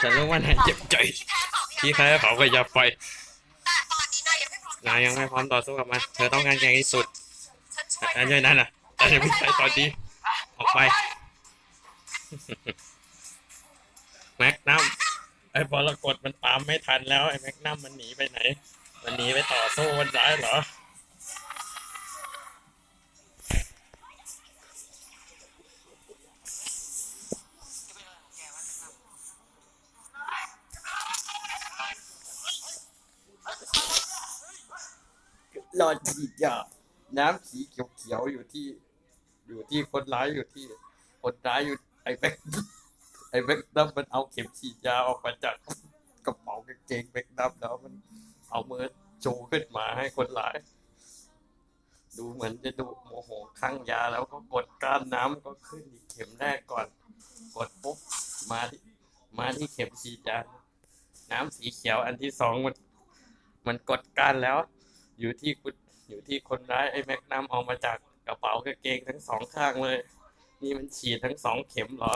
ฉันรู้ว่านายเจ็บใจ ที่แพ้เขาก็อย่าไปแต่ตอนนี้นายยังไม่พร้อมนายยังไม่พร้อมต่อสู้กับมัน เธอต้องการแข่งที่สุดฉันช่วยอันนี้นั่นน่ะแต่ยังไม่ใช่ตอนนี้ออกไป แม็กนัมไอ้บอลกดมันตามไม่ทันแล้ว ไอ้แม็กนัมมันหนีไปไหน มันหนีไปต่อสู้มันร้ายเหรอ หลอดฉีดยาน้ำสีเขียวๆอยู่ที่ อยู่ที่คนร้ายอยู่ที่ คนร้ายอยู่ไอ้แบ็คไอ้แบ็คดัมมันเอาเข็มฉีดยาออกมาจากกระเป๋ากางเกงแบ็คดัมแล้วมันเอามือโจขึ้นมาให้คนร้าย ดูเหมือนจะดูโมโหคลั่งยาแล้วก็กดก้านน้ำก็ขึ้นอีกเข็มแรกก่อน กดปุ๊บมาที่มาที่เข็มฉีดยาน้ำสีเขียวอันที่สองมัน มันกดก้านแล้ว อยู่ที่คุณอยู่ที่คนร้ายไอ้แม็กนัมออกมาจากกระเป๋ากางเกงทั้งสองข้างเลย นี่มันฉีดทั้งสองเข็มเหรอ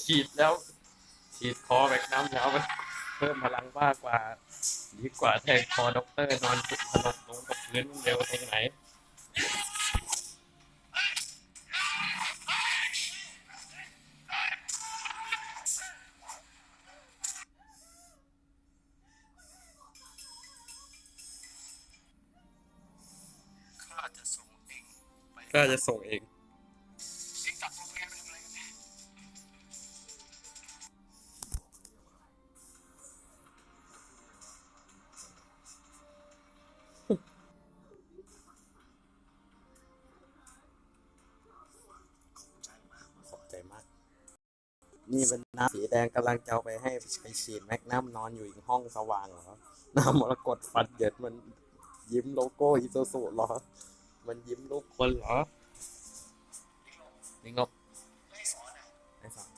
ฉีดแล้ว ฉีดคอแม็กนัมแล้วมันเพิ่มพลังมากกว่า ดีกว่าแทงคอด็อกเตอร์นอนติดพลบลงกับพื้นเร็วตรงไหน ก็จะส่งเองขอบใจมากนี่เป็นน้ำสีแดงกำลังจะเอาไปให้ไปฉีดแมกนัมนอนอยู่อีกห้องสว่างเหรอ น้ำมรกตฟันเยิดมันยิ้มโลโก้อิโซสุเหรอ มันยิ้มรูปคนเหรอนี่งบไม่สอนอะไอ้สอง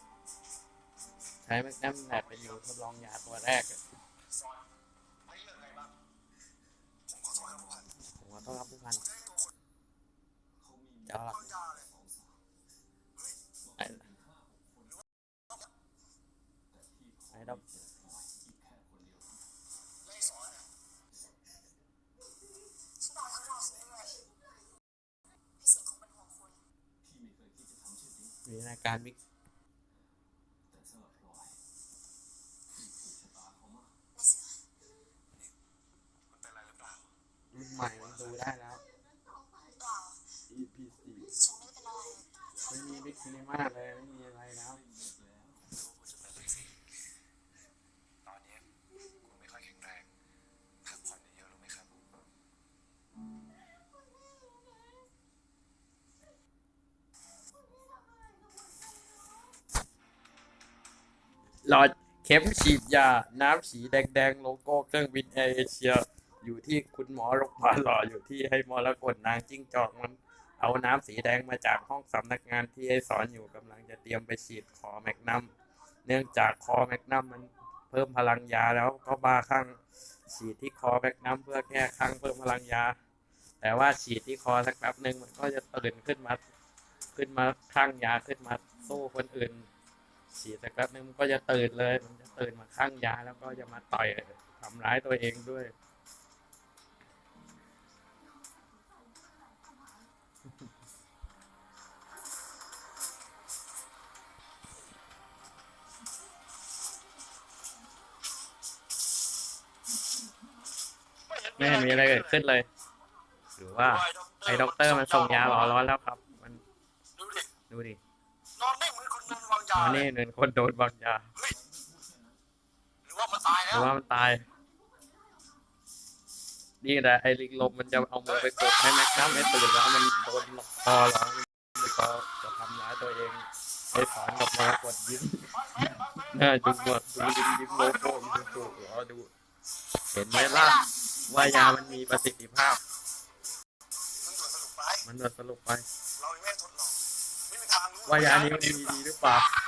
ใช้แมกนัมแลบไปอยู่ทดลองยาตัวแรกอะสอนไม่เลือกอะไรบ้างผมขอโทษครับผู้พันผมว่าต้องรับผู้พันแจ้งตัวคนเขามีเจ้าหลัก ต้นยาเลย ไอ้ไอ้ดอก ไม่สอนอะ ฉันรอทั้งรอฉันด้วยพี่สิงห์คงเป็นห่วงคุณ มีนาการมิกรุ่นใหม่มันดูได้แล้ว EP 4 ไม่ได้เป็นอะไรไม่มีบิ๊กซีนีมาเลย ไม่มีอะไรแล้ว หลอดเข็มฉีดยา น้ำสีแดงๆ โลโก้เครื่องบินแอร์เอเชีย อยู่ที่คุณหมอโรงพยาบาลหล่ออยู่ที่ให้มรกตนางจิ้งจอกมันเอาน้ำสีแดงมาจากห้องสำนักงานที่ให้สอนอยู่กำลังจะเตรียมไปฉีดคอแมกนัม เนื่องจากคอแมกนัมมันเพิ่มพลังยาแล้วก็บ้าคลั่งฉีดที่คอแมกนัมเพื่อแก้คลั่งเพิ่มพลังยา แต่ว่าฉีดที่คอสักแป๊บหนึ่งมันก็จะตื่นขึ้นมา ขึ้นมาคลั่งยาขึ้นมาสู้คนอื่น ฉีดสักแป๊บนึงมันก็จะตื่นเลย มันจะตื่นมาข้างยาแล้วก็จะมาต่อยทำร้ายตัวเองด้วย ไม่เห็นมีอะไรเกิดขึ้นเลย หรือว่า ไอ้ด็อกเตอร์มันส่งยาหล่อร้อนแล้วครับ มันดูดิ คนนอนวางยาอ๋อเลนี่ยเป็นคนโดนวางยาเฮ้ย หรือว่ามันตายหแล้รืวอว่ามันตาย นี่แหละไอ้ลิงลมมันจะเอามือไปกดให้แม็กนัมไอ้ตื่นแล้วมันโดนล็อกคอแล้วมันก็จะทำร้ายตัวเองไอ้สอนกับมากดยิ้มหน้าจุกหมดดูยิ้มยิ้มโลโก้ยิ้มจุกเหรอดู เห็นไหมล่ะว่ายามันมีประสิทธิภาพ มันด่วนสรุปไป มันโดนสรุปไป เรายังไม่ได้ทดลอง ไม่มีทางรู้ว่ายานี้มันมีดีหรือเปล่าเ